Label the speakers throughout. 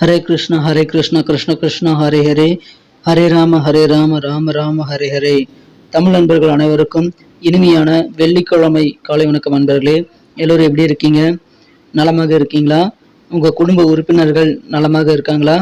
Speaker 1: ஹரே கிருஷ்ண ஹரே கிருஷ்ண கிருஷ்ண கிருஷ்ண ஹரே ஹரே. ஹரே ராம ஹரே ராம ராம ராம ஹரே ஹரே. தமிழ் நண்பர்கள் அனைவருக்கும் இனிமையான வெள்ளிக்கிழமை காலை வணக்கம் நண்பர்களே எல்லோரும் எப்படி இருக்கீங்க? நலமாக இருக்கீங்களா? உங்கள் குடும்ப உறுப்பினர்கள் நலமாக இருக்காங்களா?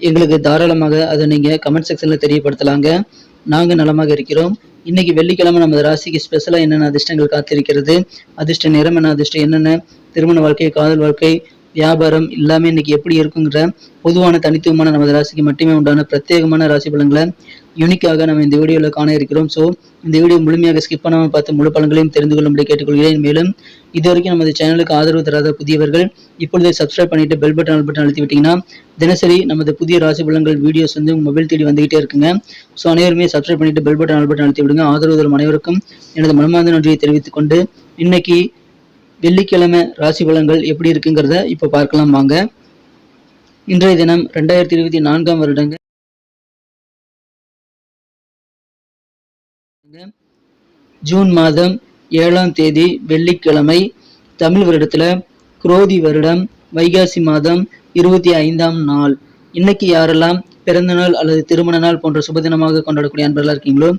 Speaker 1: எங்களுக்கு தாராளமாக அதை நீங்கள் கமெண்ட் செக்ஷனில் தெரியப்படுத்தலாங்க. நாங்கள் நலமாக இருக்கிறோம். இன்னைக்கு வெள்ளிக்கிழமை நமது ராசிக்கு ஸ்பெஷலாக என்னென்ன அதிர்ஷ்டங்கள் காத்திருக்கிறது? அதிர்ஷ்ட நிறம் என்ன? அதிர்ஷ்டம் என்னென்ன? திருமண வாழ்க்கை காதல் வாழ்க்கை வியாபாரம் எல்லாமே இன்னைக்கு எப்படி இருக்குங்கிற பொதுவான தனித்துவமான நமது ராசிக்கு மட்டுமே உண்டான பிரத்யேகமான ராசி பலன்களை யூனிக்காக நம்ம இந்த வீடியோவில் காண இருக்கிறோம். ஸோ இந்த வீடியோ முழுமையாக ஸ்கிப் பண்ணாமல் பார்த்து முழு பலன்களையும் தெரிந்து கொள்ளும்படி கேட்டுக்கொள்கிறேன். மேலும் இது வரைக்கும் நமது சேனலுக்கு ஆதரவு தராத புதியவர்கள் இப்பொழுதே சப்ஸ்கிரைப் பண்ணிட்டு பெல் பட்டன் ஆல் பட்டன் அழுத்தி விட்டீங்கன்னா தினசரி நமது புதிய ராசி பலன்கள் வீடியோஸ் வந்து உங்கள் மொபைல் தேடி வந்துகிட்டே இருக்குங்க. ஸோ அனைவருமே சப்ஸ்கிரைப் பண்ணிட்டு பெல் பட்டன் ஆல் பட்டன் அழுத்தி விடுங்க. ஆதரவு தரும் அனைவருக்கும் எனது மனமார்ந்த நன்றியை தெரிவித்துக் கொண்டு இன்னைக்கு வெள்ளிக்கிழமை ராசி பலன்கள் எப்படி இருக்குங்கிறத இப்போ பார்க்கலாம் வாங்க. இன்றைய தினம் ரெண்டாயிரத்தி இருபத்தி நான்காம் வருடங்க. ஜூன் மாதம் ஏழாம் தேதி வெள்ளிக்கிழமை தமிழ் வருடத்துல குரோதி வருடம் வைகாசி மாதம் இருபத்தி ஐந்தாம் நாள். இன்னைக்கு யாரெல்லாம் பிறந்த நாள் அல்லது திருமண நாள் போன்ற சுபதினமாக கொண்டாடக்கூடிய அன்பர்களாக இருக்கீங்களோ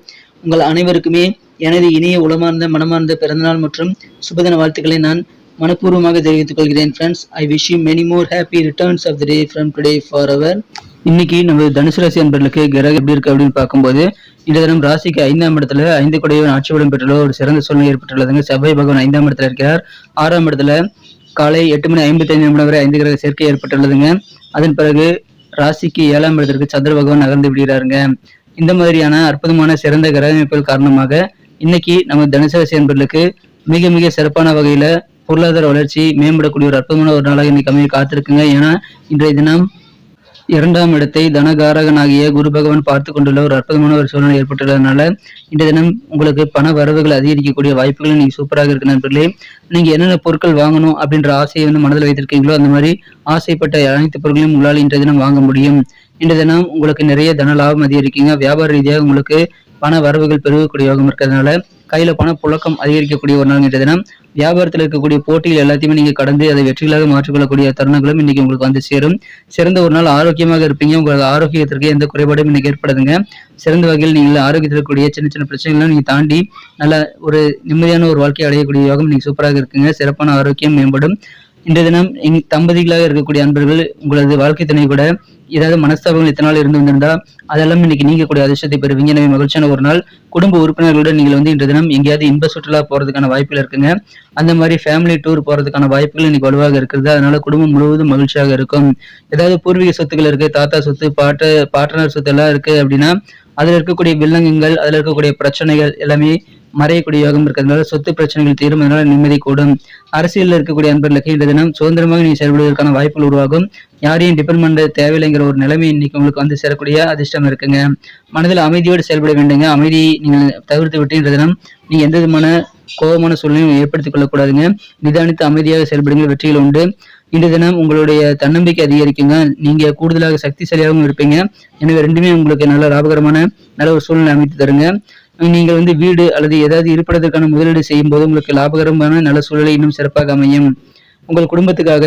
Speaker 1: உங்கள் அனைவருக்குமே எனது இனிய உளமார்ந்த மனமார்ந்த பிறந்தநாள் மற்றும் சுபதின வாழ்த்துக்களை நான் மனப்பூர்வமாக தெரிவித்துக் கொள்கிறேன் friends I wish you many more happy returns of the day from today for our இன்னைக்கு நம்ம தனுசு ராசி என்பர்களுக்கு கிரகம் எப்படி இருக்கு அப்படின்னு பார்க்கும்போது இந்த தினம் ராசிக்கு ஐந்தாம் இடத்துல ஐந்து கொடையவன் ஆட்சி பலம் பெற்றுள்ள ஒரு சிறந்த சூழ்நிலை ஏற்பட்டுள்ளதுங்க. செவ்வாய் பகவான் ஐந்தாம் இடத்துல இருக்கிறார் ஆறாம் இடத்துல காலை எட்டு மணி ஐம்பத்தி ஐந்து நிமிடம் வரை ஐந்து கிரக சேர்க்கை ஏற்பட்டுள்ளதுங்க. அதன் பிறகு ராசிக்கு ஏழாம் இடத்திற்கு சந்திர பகவான் நகர்ந்து விடுகிறாருங்க. இந்த மாதிரியான அற்புதமான சிறந்த கிரக அமைப்புகள் காரணமாக இன்னைக்கு நம்ம தனுசராசி என்பர்களுக்கு மிக மிக சிறப்பான வகையில பொருளாதார வளர்ச்சி மேம்படக்கூடிய ஒரு அற்புதமான ஒரு நாளாக இன்னைக்கு அமைய காத்திருக்குங்க. ஏன்னா இன்றைய தினம் இரண்டாம் இடத்தை தனகாரகனாகிய குரு பகவான் பார்த்து கொண்டுள்ள ஒரு அற்புதமான ஒரு சூழ்நிலை ஏற்பட்டுள்ளதுனால இந்த தினம் உங்களுக்கு பண வரவுகள் அதிகரிக்கக்கூடிய வாய்ப்புகள் நீங்க சூப்பராக இருக்கு நண்பர்களே. நீங்க என்னென்ன பொருட்கள் வாங்கணும் அப்படின்ற ஆசையை வந்து மனதில் வைத்திருக்கீங்களோ அந்த மாதிரி ஆசைப்பட்ட அனைத்து பொருட்களையும் உங்களால் இன்றைய தினம் வாங்க முடியும். இன்றைய தினம் உங்களுக்கு நிறைய தன லாபம் அதிகரிக்குங்க. வியாபார ரீதியாக உங்களுக்கு பண வரவுகள் பெருகக்கூடிய யோகம் இருக்கிறதுனால கையில பண புழக்கம் அதிகரிக்கக்கூடிய ஒரு நாள் இன்றைய தினம். வியாபாரத்தில் இருக்கக்கூடிய போட்டிகள் எல்லாத்தையுமே நீங்க கடந்து அதை வெற்றிகளாக மாற்றிக்கொள்ளக்கூடிய தருணங்களும் இன்னைக்கு உங்களுக்கு வந்து சேரும். சிறந்த ஒரு நாள் ஆரோக்கியமாக இருப்பீங்க. உங்களது ஆரோக்கியத்திற்கு எந்த குறைபாடும் இன்னைக்கு ஏற்படுதுங்க. சிறந்த வகையில் நீங்கள் ஆரோக்கியத்தில் இருக்கக்கூடிய சின்ன சின்ன பிரச்சனைகளும் நீங்க தாண்டி நல்ல ஒரு நிம்மதியான ஒரு வாழ்க்கையை அடையக்கூடிய யோகம் இன்னைக்கு சூப்பராக இருக்குங்க. சிறப்பான ஆரோக்கியம் மேம்படும். இன்றைய தினம் இங் தம்பதிகளாக இருக்கக்கூடிய அன்பர்கள் உங்களது வாழ்க்கை துணை கூட ஏதாவது மனஸ்தாபங்கள் இத்தனை நாள் இருந்து வந்திருந்தா அதெல்லாம் இன்னைக்கு நீங்கக்கூடிய அதிர்ஷ்டத்தை பெறுவீங்க. எனவே மகிழ்ச்சியான ஒரு நாள். குடும்ப உறுப்பினர்களுடன் நீங்கள் வந்து இன்றைய தினம் எங்கேயாவது இன்ப சுற்றுலா போறதுக்கான வாய்ப்புகள் இருக்குங்க. அந்த மாதிரி ஃபேமிலி டூர் போறதுக்கான வாய்ப்புகள் இன்னைக்கு வலுவாக இருக்கிறது அதனால குடும்பம் முழுவதும் மகிழ்ச்சியாக இருக்கும். ஏதாவது பூர்வீக சொத்துக்கள் இருக்கு தாத்தா சொத்து பாட்டு பாட்டனர் சொத்து எல்லாம் இருக்கு அப்படின்னா அதுல இருக்கக்கூடிய வில்லங்கங்கள் அதுல இருக்கக்கூடிய பிரச்சனைகள் எல்லாமே மறையக்கூடிய யோகம் இருக்கிறதுனால சொத்து பிரச்சனைகள் தீரும் அதனால நிம்மதி கூடும். அரசியலில் இருக்கக்கூடிய அன்பர்களுக்கு இந்த தினம் சுதந்திரமாக நீ செயல்படுவதற்கான வாய்ப்புகள் உருவாகும். யாரையும் டிபெண்ட் பண்ண தேவையில்லைங்கிற ஒரு நிலைமை இன்னைக்கு உங்களுக்கு வந்து சேரக்கூடிய அதிர்ஷ்டம் இருக்குங்க. மனதில் அமைதியோடு செயல்பட வேண்டுங்க. அமைதி நீங்கள் தவிர்த்து விட்டு தினம் நீங்க எந்த விதமான கோபமான சூழ்நிலையும் ஏற்படுத்திக் கொள்ளக்கூடாதுங்க. நிதானித்து அமைதியாக செயல்படுங்கள். வெற்றிகள் உண்டு. இன்று தினம் உங்களுடைய தன்னம்பிக்கை அதிகரிக்குங்க. நீங்க கூடுதலாக சக்திசாலியாகவும் இருப்பீங்க. எனவே ரெண்டுமே உங்களுக்கு நல்ல லாபகரமான நல்ல ஒரு சூழ்நிலை அமைத்து தருங்க. நீங்கள் வந்து வீடு அல்லது ஏதாவது இருப்பிடத்திற்கான முதலீடு செய்யும் போது உங்களுக்கு லாபகரமான நல்ல சூழலை இன்னும் சிறப்பாக அமையும். உங்கள் குடும்பத்துக்காக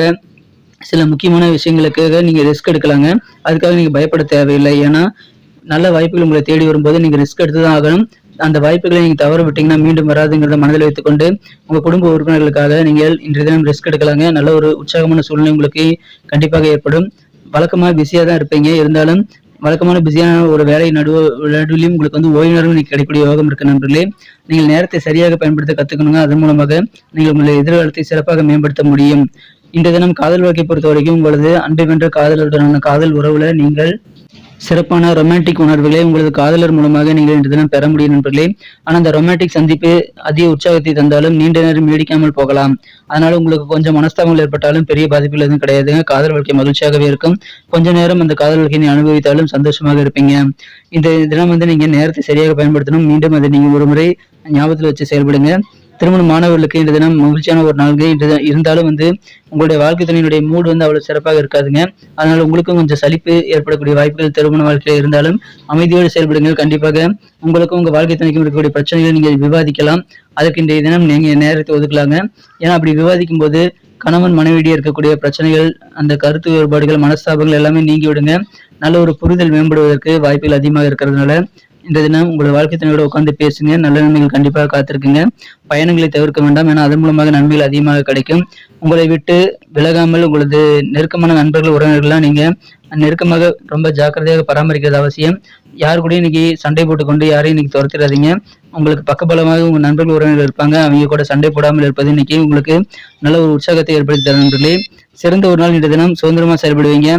Speaker 1: சில முக்கியமான விஷயங்களுக்காக நீங்க ரிஸ்க் எடுக்கலாங்க. அதுக்காக நீங்க பயப்பட தேவையில்லை. ஏன்னா நல்ல வாய்ப்புகள் உங்களை தேடி வரும்போது நீங்க ரிஸ்க் எடுத்து தான் ஆகணும். அந்த வாய்ப்புகளை நீங்கள் தவற விட்டீங்கன்னா மீண்டும் வராதுங்கிறத மனதில் வைத்துக்கொண்டு உங்கள் குடும்ப உறுப்பினர்களுக்காக நீங்கள் இன்றைய தினம் ரிஸ்க் எடுக்கலாங்க. நல்ல ஒரு உற்சாகமான சூழ்நிலை உங்களுக்கு கண்டிப்பாக ஏற்படும். வழக்கமா பிஸியாக தான் இருப்பீங்க. இருந்தாலும் வழக்கமான பிஸியான ஒரு வேலை நடுவு நடுவிலையும் உங்களுக்கு வந்து ஓய்வு நேரம் கிடைக்கக்கூடிய யோகம் இருக்கு நண்பர்களே. நீங்கள் நேரத்தை சரியாக பயன்படுத்த கத்துக்கணுங்க. அதன் மூலமாக நீங்கள் உங்களுடைய எதிர்காலத்தை சிறப்பாக மேம்படுத்த முடியும். இன்றைய தினம் காதல் வாழ்க்கை பொறுத்த வரைக்கும் உங்களது அன்பை வென்ற காதலுடனான காதல் உறவுல நீங்கள் சிறப்பான ரொமான்டிக் உணர்வுகளை உங்களது காதலர் மூலமாக நீங்கள் இன்று தினம் பெற முடியும் நண்பர்களே. ஆனால் அந்த ரொமான்டிக் சந்திப்பு அதிக உற்சாகத்தை தந்தாலும் நீண்ட நேரம் நீடிக்காமல் போகலாம். அதனால உங்களுக்கு கொஞ்சம் மனஸ்தாபங்கள் ஏற்பட்டாலும் பெரிய பாதிப்புகள் எதுவும் கிடையாதுங்க. காதல் வாழ்க்கை மகிழ்ச்சியாகவே இருக்கும். கொஞ்ச நேரம் அந்த காதல் வாழ்க்கையை அனுபவித்தாலும் சந்தோஷமாக இருப்பீங்க. இந்த தினம் வந்து நீங்க நேரத்தை சரியாக பயன்படுத்தணும். மீண்டும் அதை நீங்க ஒரு முறை ஞாபகத்தில் வச்சு செயல்படுங்க. திருமண மாணவர்களுக்கு இந்த தினம் மகிழ்ச்சியான ஒரு நாள்கள் இன்று இருந்தாலும் வந்து உங்களுடைய வாழ்க்கை துணையினுடைய மூடு வந்து அவ்வளவு சிறப்பாக இருக்காதுங்க. அதனால உங்களுக்கும் கொஞ்சம் சலிப்பு ஏற்படக்கூடிய வாய்ப்புகள் திருமண வாழ்க்கையில இருந்தாலும் அமைதியோடு செயல்படுங்கள். கண்டிப்பாக உங்களுக்கும் உங்க வாழ்க்கை துணைக்கும் இருக்கக்கூடிய பிரச்சனைகளை நீங்க விவாதிக்கலாம். அதுக்கு இன்றைய தினம் நீங்க நேரத்தை ஒதுக்கலாங்க. ஏன்னா அப்படி விவாதிக்கும் போது கணவன் மனைவியிடையே இருக்கக்கூடிய பிரச்சனைகள் அந்த கருத்து வேறுபாடுகள் மனஸ்தாபங்கள் எல்லாமே நீங்கி விடுங்க நல்ல ஒரு புரிதல் மேம்படுவதற்கு வாய்ப்புகள் அதிகமாக இருக்கிறதுனால இந்த தினம் உங்களை வாழ்க்கை துணையோட உட்காந்து பேசுங்க. நல்ல நன்மைகள் கண்டிப்பாக காத்திருக்குங்க. பயணங்களை தவிர்க்க வேண்டாம். ஏன்னா அதன் மூலமாக நன்மைகள் அதிகமாக கிடைக்கும். உங்களை விட்டு விலகாமல் உங்களது நெருக்கமான நண்பர்கள் உறவினர்கள்லாம் நீங்க நெருக்கமாக ரொம்ப ஜாக்கிரதையாக பராமரிக்கிறது அவசியம். யார் கூட இன்னைக்கு சண்டை போட்டுக்கொண்டு யாரையும் இன்னைக்கு துரத்திடாதீங்க. உங்களுக்கு பக்கபலமாக உங்க நண்பர்கள் உறவினர்கள் இருப்பாங்க. அவங்க கூட சண்டை போடாமல் இருப்பது இன்னைக்கு உங்களுக்கு நல்ல ஒரு உற்சாகத்தை ஏற்படுத்தி தர நண்பர்களே. சிறந்த ஒரு நாள் இந்த தினம். சுதந்திரமா செயல்படுவீங்க.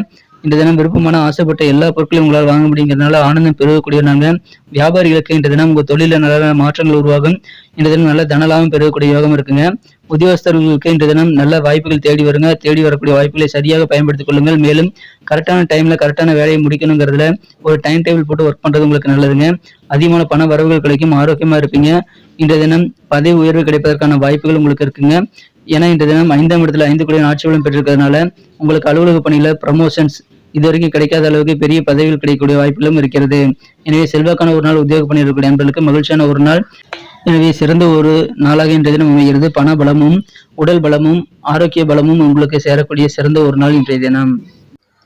Speaker 1: இந்த தினம் விருப்பமான ஆசைப்பட்ட எல்லா பொருட்களையும் உங்களால் வாங்க முடியுங்கிறதுனால ஆனந்தம் பெருகக்கூடிய நாங்கள் வியாபாரிகளுக்கு இந்த தினம் உங்கள் தொழிலில் நல்ல மாற்றங்கள் உருவாகும். இந்த தினம் நல்ல தனலாபம் பெருகக்கூடிய யோகம் இருக்குங்க. உத்தியோகஸ்தர்களுக்கு இந்த தினம் நல்ல வாய்ப்புகள் தேடி வருங்க. தேடி வரக்கூடிய வாய்ப்புகளை சரியாக பயன்படுத்திக் கொள்ளுங்கள். மேலும் கரெக்டான டைம்ல கரெக்டான வேலையை முடிக்கணுங்கிறதுல ஒரு டைம் டேபிள் போட்டு ஒர்க் பண்றது உங்களுக்கு நல்லதுங்க. அதிகமான பண வரவுகள் கிடைக்கும். ஆரோக்கியமா இருப்பீங்க. இன்றைய தினம் பதவி உயர்வு கிடைப்பதற்கான வாய்ப்புகள் உங்களுக்கு இருக்குங்க. ஏன்னா இந்த தினம் ஐந்தாம் இடத்துல ஐந்து கோடி ஆட்சிகளும் பெற்றிருக்கிறதுனால உங்களுக்கு அலுவலக பணியில ப்ரமோஷன்ஸ் இது வரைக்கும் கிடைக்காத அளவுக்கு பெரிய பதவிகள் கிடைக்கக்கூடிய வாய்ப்புகளும் இருக்கிறது. எனவே செல்வாக்கான ஒரு நாள் உத்தியோக பணி இருக்கக்கூடிய நண்பர்களுக்கு மகிழ்ச்சியான ஒரு நாள். எனவே சிறந்த ஒரு நாளாக இன்றைய தினம் அமைகிறது. பண பலமும் உடல் பலமும் ஆரோக்கிய பலமும் உங்களுக்கு சேரக்கூடிய சிறந்த ஒரு நாள் இன்றைய தினம்.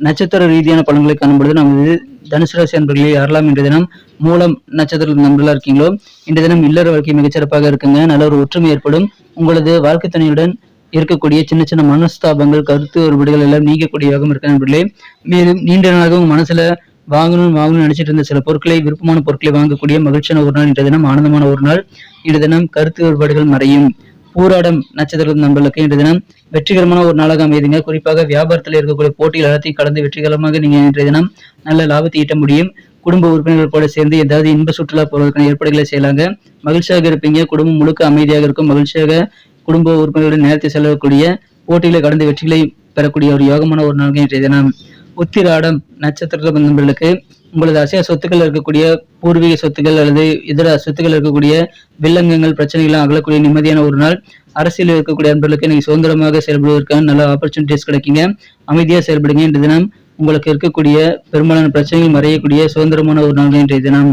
Speaker 1: நட்சத்திர ரீதியான பலன்களை காணும்பொழுது நமது தனுசு ராசி அன்பர்களை யாரெல்லாம் இன்றைய தினம் மூலம் நட்சத்திர நண்பர்களா இருக்கீங்களோ இன்றைய தினம் இல்லற வாழ்க்கை மிகச்சிறப்பாக இருக்குங்க. நல்ல ஒரு ஒற்றுமை ஏற்படும். உங்களது வாழ்க்கை துணையுடன் இருக்கக்கூடிய சின்ன சின்ன மனஸ்தாபங்கள் கருத்து ஒருபடிகள் எல்லாம் நீங்கக்கூடிய யோகம் இருக்க நண்பர்களே. மேலும் நீண்ட நாளாக உங்க மனசுல வாங்கணும்னு வாங்கணும்னு நினைச்சிட்டு இருந்த சில பொருட்களை விருப்பமான பொருட்களை வாங்கக்கூடிய மகிழ்ச்சியான ஒரு நாள் இன்றைய தினம் ஆனந்தமான ஒரு நாள். இன்றைய தினம் கருத்து வேறுபாடுகள் மறையும். பூராடம் நட்சத்திர நண்பர்களுக்கு இன்றைய தினம் வெற்றிகரமான ஒரு நாளாக அமைதிங்க. குறிப்பாக வியாபாரத்தில் இருக்கக்கூடிய போட்டிகள் எல்லாத்தையும் கடந்து வெற்றிகரமாக நீங்க இன்றைய தினம் நல்ல லாபத்தை ஈட்ட முடியும். குடும்ப உறுப்பினர்கள் கூட சேர்ந்து ஏதாவது இன்ப சுற்றுலா போவதற்கான ஏற்பாடுகளை செய்யலாங்க. மகிழ்ச்சியாக இருப்பீங்க. குடும்பம் முழுக்க அமைதியாக இருக்கும். மகிழ்ச்சியாக குடும்ப உறுப்பினர்களுடன் நேரத்தை செலவக்கூடிய போட்டிகளை கடந்து வெற்றிகளை பெறக்கூடிய ஒரு யோகமான ஒரு நாள் இன்றைய தினம். உத்திராடம் நட்சத்திர நண்பர்களுக்கு உங்களது அசைய சொத்துக்கள் இருக்கக்கூடிய பூர்வீக சொத்துக்கள் அல்லது இதர சொத்துக்கள் இருக்கக்கூடிய வில்லங்கங்கள் பிரச்சனைகள் அகலக்கூடிய நிம்மதியான ஒரு நாள். அரசியல் இருக்கக்கூடிய அன்பர்களுக்கு நீங்க சுதந்திரமாக செயல்படுவதற்கான நல்ல ஆப்பர்ச்சுனிட்டிஸ் கிடைக்குங்க. அமைதியா செயல்படுங்க இன்று தினம். உங்களுக்கு இருக்கக்கூடிய பெரும்பாலான பிரச்சனைகள் மறையக்கூடிய சுதந்திரமான ஒரு நாள் இன்றைய தினம்.